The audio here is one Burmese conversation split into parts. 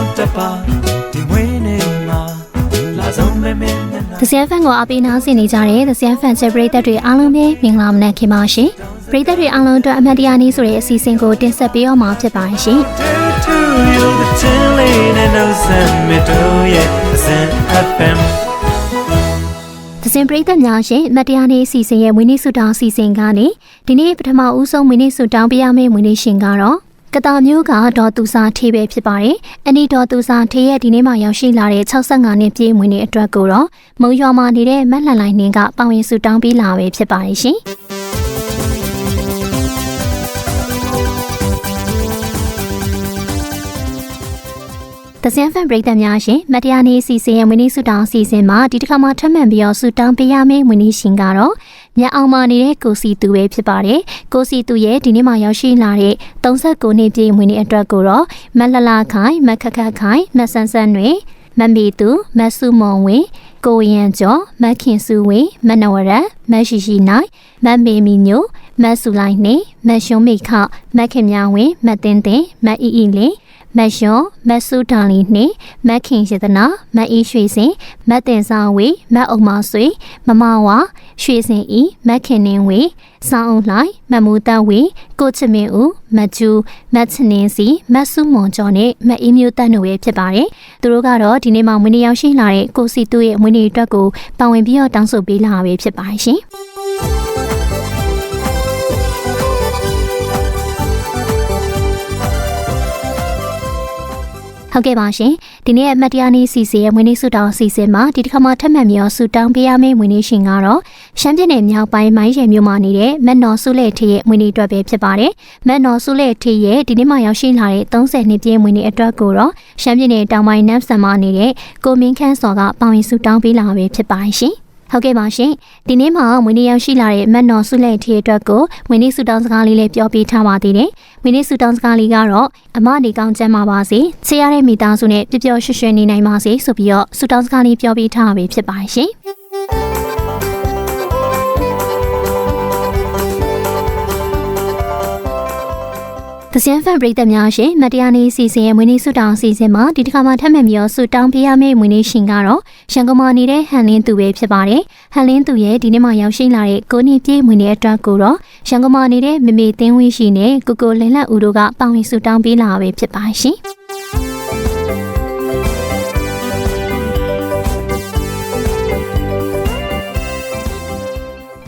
နောက်တပါဒီဝင်းနေမှာလာဆုံးမဲမဲနဲ့နာ The Seven Fan ကိုအပီနာဆင်နေကြတဲ့ The Seven Fan ချပရိသတ်တွေအားလုံးပဲမင်္ဂလာမနက်ခင်ပါရှင်ပရိသတ်တွေအားလုံးအတွက်အမတ်တရားနည်းဆိုတဲ့အစီအစဉ်ကိုတင်ဆက်ပေးတော့မှာဖြစ်ပါရှင် Day to you the chilly and no sun me do yeah the sun up and သစဉ်ပရိသတ်များရှင်မတရားနေ့အစီအစဉ်ရဲ့မွေးနေ့ဆုတောင်းအစီအစဉ်ကနေဒီနေ့ပထမဦးဆုံးမွေးနေ့ဆုတောင်းပေးရမယ့်မွေးနေ့ရှင်ကတော့ ကတာမျိုးကဒေါ်သူစာထေးပဲဖြစ်ပါတယ်။အနီဒေါ်သူစာထေးရဲ့ဒီနေ့မှရောက်ရှိလာတဲ့65နှစ်ပြည့်မွေးနေ့အတွက်ကိုတော့မုံရွာမှာနေတဲ့မက်လှန်လိုင်းနှင်းကပါဝင်ဆုတောင်းပေးလာပဲဖြစ်ပါတယ်ရှင်။။တစင်ဖန်ပရိသတ်များရှင်မတရားနေစီစဉ်ရဲ့မွေးနေ့ဆုတောင်းအစီအစဉ်မှာဒီတစ်ခါမှထပ်မံပြီးတော့ဆုတောင်းပေးရမယ့်မွေးနေ့ရှင်ကတော့ မြတ်အောင်မနေတဲ့ကိုစီသူပဲဖြစ်ပါတယ်။ကိုစီသူရဲ့ဒီနေ့မှရောက်ရှိလာတဲ့39နှစ်ပြည့်မွေးနေ့အတွက်ကိုတော့မက်လလခိုင်မက်ခက်ခက်ခိုင်မက်ဆန်ဆန်တွေမမီသူမဆုမုံဝင်းကိုရန်ကျော်မခင်စုဝေမနဝရမရှိရှိနိုင်မမေမီညိုမဆူလိုက်နေမရှုံးမိခမခင်မြဝင်းမတင်းတင်းမအီအီလင်း မတ်ရွန်မတ်စုတောင်လီနှင့်မတ်ခင်ရတနာမတ်အေးရွှေစင်မတ်တင်ဆောင်ဝေမတ်အုံမဆွေမမဝါရွှေစင်ဤမတ်ခင်နှင်းဝေစောင်းအောင်လှိုင်မတ်မူတဝေကိုချမင်ဦးမတ်ကျူမတ်ချနင်းစီမတ်စုမွန်ကျော်နဲ့မတ်အေးမျိုးတန်းတို့ရဲ့ဖြစ်ပါတယ်သူတို့ကတော့ဒီနေ့မှမွေးနေ့ရောက်ရှိလာတဲ့ကိုစီတူရဲ့မွေးနေ့အတွက်ကိုပါဝင်ပြီးတော့တောင်းဆိုပေးလာပဲဖြစ်ပါတယ်ရှင် ဟုတ်ကဲ့ပါရှင်ဒီနေ့ရဲ့အမတ်တရားနေ့စီစီရဲ့မွေးနေ့ဆုတောင်းအစီအစဉ်မှာဒီတစ်ခါမှထပ်မံပြီးတော့ဆုတောင်းပေးရမယ့်မွေးနေ့ရှင်ကတော့ရှမ်းပြည်နယ်မြောက်ပိုင်းမိုင်းရယ်မြို့မှာနေတဲ့မက်နော်ဆုလက်ထေရဲ့မွေးနေ့အတွက်ပဲဖြစ်ပါတယ်မက်နော်ဆုလက်ထေရဲ့ဒီနေ့မှရောက်ရှိလာတဲ့30နှစ်ပြည့်မွေးနေ့အတွက်ကိုတော့ရှမ်းပြည်နယ်တောင်ပိုင်းနမ်ဆန်မှာနေတဲ့ကိုမင်းခန့်စော်ကပါဝင်ဆုတောင်းပေးလာပဲဖြစ်ပါတယ်ရှင် ဟုတ်ကဲ့ပါရှင်ဒီနေ့မှာမွေးနေ့ရောက်ရှိလာတဲ့မက်နော်ဆုလက်ထေအတွက်ကိုမွေးနေ့ဆုတောင်းစကားလေးလည်းပြောပြထားပါသေးတယ်မွေးနေ့ဆုတောင်းစကားလေးကတော့အမနေကောင်းချမ်းပါပါစေဆရာရဲ့မိသားစုနဲ့ပျော်ပျော်ရွှင်ရွှင်နေနိုင်ပါစေဆိုပြီးတော့ဆုတောင်းစကားလေးပြောပြထားတာပဲဖြစ်ပါရှင် သစင်ဖန်ပရိသတ်များရှင်မတရားနေစီစဉ်ရဲ့မွေးနေ့ဆုတောင်းအစီအစဉ်မှာဒီတစ်ခါမှထပ်မံပြီးတော့ဆုတောင်းပေးရမယ့်မွေးနေ့ရှင်ကတော့ရန်ကုန်မှာနေတဲ့ဟန်လင်းသူပဲဖြစ်ပါတယ်။ဟန်လင်းသူရဲ့ဒီနေ့မှရောက်ရှိလာတဲ့ကိုနေပြည့်မွေးနေ့အတွက်ကိုတော့ရန်ကုန်မှာနေတဲ့မမေသင်းဝင်းရှိနဲ့ကိုကိုလင်းလက်ဦးတို့ကပါဝင်ဆုတောင်းပေးလာပဲဖြစ်ပါရှင်။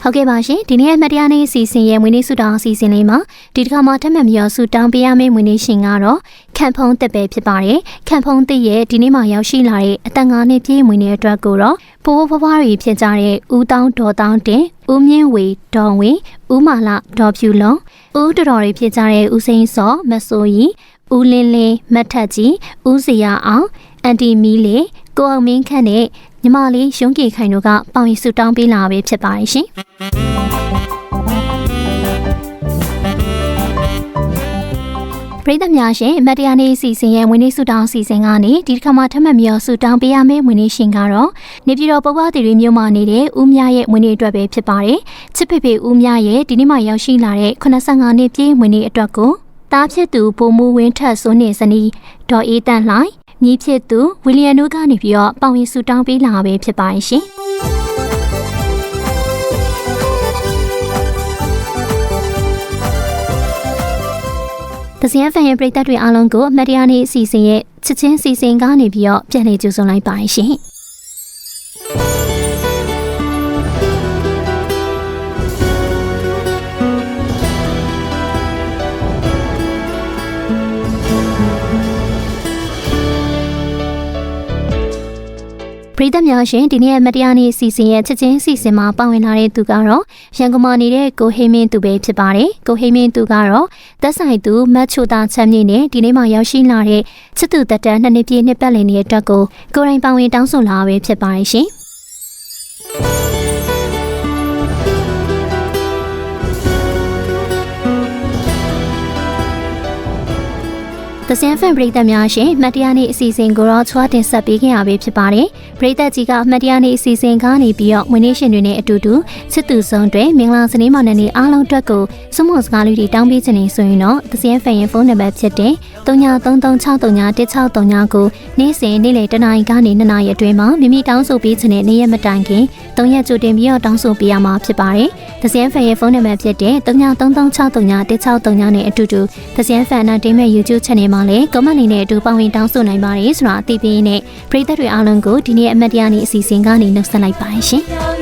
ဟုတ်ကဲ့ပါရှင်ဒီနေ့ရဲ့မတရားနေ့အစီအစဉ်ရဲ့မွေးနေ့ဆုတောင်းအစီအစဉ်လေးမှာဒီတစ်ခါမှထပ်မံပြီးတော့ဆုတောင်းပေးရမယ့်မွေးနေ့ရှင်ကတော့ခံဖုံးတက်ပဲဖြစ်ပါတယ်ခံဖုံးတက်ရဲ့ဒီနေ့မှရောက်ရှိလာတဲ့အတန်ငါးနှစ်ပြည့်မွေးနေ့အတွက်ကိုတော့ဖိုးဖိုးဖွားဖွားတွေဖြစ်ကြတဲ့ဦးတောင်းဒေါ်တောင်းတင်ဦးမြင့်ဝေဒေါ်ဝေဦးမာလာဒေါ်ဖြူလုံးဦးတော်တော်တွေဖြစ်ကြတဲ့ဦးစိန်စောမဆိုရီဦးလင်းလင်းမတ်ထက်ကြီးဦးစရာအောင်အန်တီမီလေးကိုအောင်မင်းခန့်နဲ့ ညီမလေးရုံးကေခိုင်တို့ကပေါင်ရီဆူတောင်းပေးလာပဲဖြစ်ပါတယ်ရှင်ပရိသတ်များရှင်မတ်တရားနေ့အစီအစဉ်ရဲ့ဝင်းနေ့ဆုတောင်းအစီအစဉ်ကနေဒီတစ်ခါမှထပ်မံပြီးတော့ဆုတောင်းပေးရမယ့်ဝင်းနေ့ရှင်ကတော့နေပြည်တော်ပုဗ္ဗသီရိမြို့မှာနေတဲ့ဦးမြရဲ့ဝင်းနေ့အတွက်ပဲဖြစ်ပါတယ်ချစ်ဖေဖေဦးမြရဲ့ဒီနေ့မှရောက်ရှိလာတဲ့85နှစ်ပြည့်ဝင်းနေ့အတွက်ကိုတားဖြစ်သူပုံမှုဝင်းထက်စိုးနေစနီဒေါ်အေးတန့်လှိုင်မြ ည်ဖြစ်သူဝီလီယံတို့ကနေပြီးတော့ပေါဝင်ဆူတောင်းပေးလာပဲဖြစ်ပါရဲ့ရှင်တစင်ဖန်ရဲ့ပရိသတ်တွေအားလုံးကိုအမတ်တရားနေ့အစီအစဉ်ရဲ့ချစ်ချင်းစီစဉ်ကနေပြီးတော့ပြန်လည်ကြိုဆိုလိုက်ပါရှင် ရိသတ်များရှင်ဒီနေ့ရဲ့မတရားနေ့အစီအစဉ်ရဲ့ချက်ချင်းအစီအစဉ်မှာပါဝင်လာတဲ့သူကတော့ရန်ကုန်မှာနေတဲ့ကိုဟိမင်းသူပဲဖြစ်ပါတယ်ကိုဟိမင်းသူကတော့သက်ဆိုင်သူမတ်ချိုတာချမ်းမြေနဲ့ဒီနေ့မှရောက်ရှိလာတဲ့ချစ်သူတက်တန်းနှစ်နှစ်ပြည့်နှစ်ပတ်လည်နေတဲ့အတွက်ကိုကိုရိုင်းပါဝင်တောင်းဆိုလာပဲဖြစ်ပါတယ်ရှင် သသစင်ဖန်ပရိသတ်များရှင်မှတ်တရားနေ့အစီအစဉ်ကိုတော့ချွားတင်ဆက်ပေးခဲ့ရပြီဖြစ်ပါတယ်ပရိသတ်ကြီးကမှတ်တရားနေ့အစီအစဉ်ကနေပြီးတော့မွေးနေ့ရှင်တွေနဲ့အတူတူစစ်သူဆုံးတွေမင်္ဂလာစနေမောင်နှံနေ့အားလုံးအတွက်ကိုစွမောစကားလေးတွေတောင်းပေးခြင်းနေဆိုရင်တော့သစင်ဖန်ရဲ့ဖုန်းနံပါတ်ဖြစ်တဲ့3933631639ကိုနေ့စဉ်နေ့လယ်တနာရီကနေ2နာရီအတွင်းမှာမိမိတောင်းဆိုပေးခြင်းနဲ့နေ့ရက်မတိုင်ခင်3ရက်ကြိုတင်ပြီးတော့တောင်းဆိုပေးရမှာဖြစ်ပါတယ်သစင်ဖန်ရဲ့ဖုန်းနံပါတ်ဖြစ်တဲ့3933631639နဲ့အတူတူသစင်ဖန်နာတင်မဲ့ YouTube channel မှာလည်း comment လေးနဲ့အတူပါဝင်တောင်းဆိုနိုင်ပါတယ်ဆိုတာအသိပေးရင်းနဲ့ပရိသတ်တွေအားလုံးကိုဒီနေ့အမတ်တရားနေ့အစီအစဉ်ကနေနှုတ်ဆက်လိုက်ပါတယ်ရှင်။